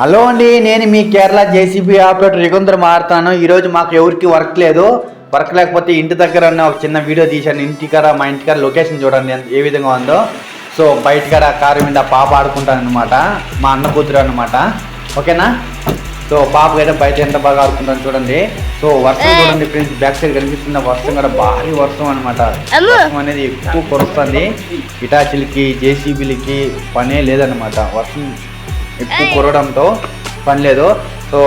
Hello అండి నేను మీ కేరళ జేసీబీ ఆపరేటర్ యుగంధర్ మారుతాను. ఈరోజు మాకు ఎవరికి వర్క్ లేదు. వర్క్ లేకపోతే ఇంటి దగ్గర ఉన్న ఒక చిన్న వీడియో తీశాను. ఇంటికాడ మా ఇంటికాడ లొకేషన్ చూడండి ఏ విధంగా ఉందో. సో బయటకాడ కారు మీద పాప ఆడుకుంటాను అనమాట మా అన్న కూతురు అనమాట ఓకేనా? సో పాప అయితే బయట ఎంత బాగా ఆడుకుంటాను చూడండి. సో వర్షం చూడండి ఫ్రెండ్స్ బ్యాక్ సైడ్ కనిపిస్తున్న వర్షం కూడా భారీ వర్షం అనమాట. వర్షం అనేది ఎక్కువ కురుస్తుంది. ఇటాచిలకి జేసీబీలకి పనే లేదనమాట వర్షం ఎక్కువ ఏయ్. కురవడంతో పని లేదు so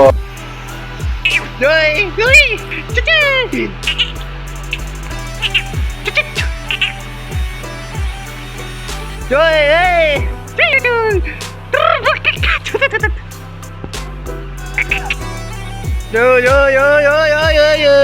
Yo yo yo yo yo yo yo.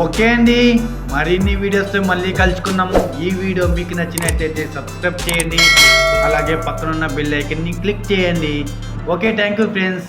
Okay అండి. మరిన్ని వీడియోస్తో మళ్ళీ కలుసుకున్నాము ఈ వీడియో మీకు నచ్చినట్టయితే సబ్స్క్రైబ్ చేయండి. అలాగే పక్కనున్న బెల్ ఐకన్ని క్లిక్ చేయండి. Okay thank you friends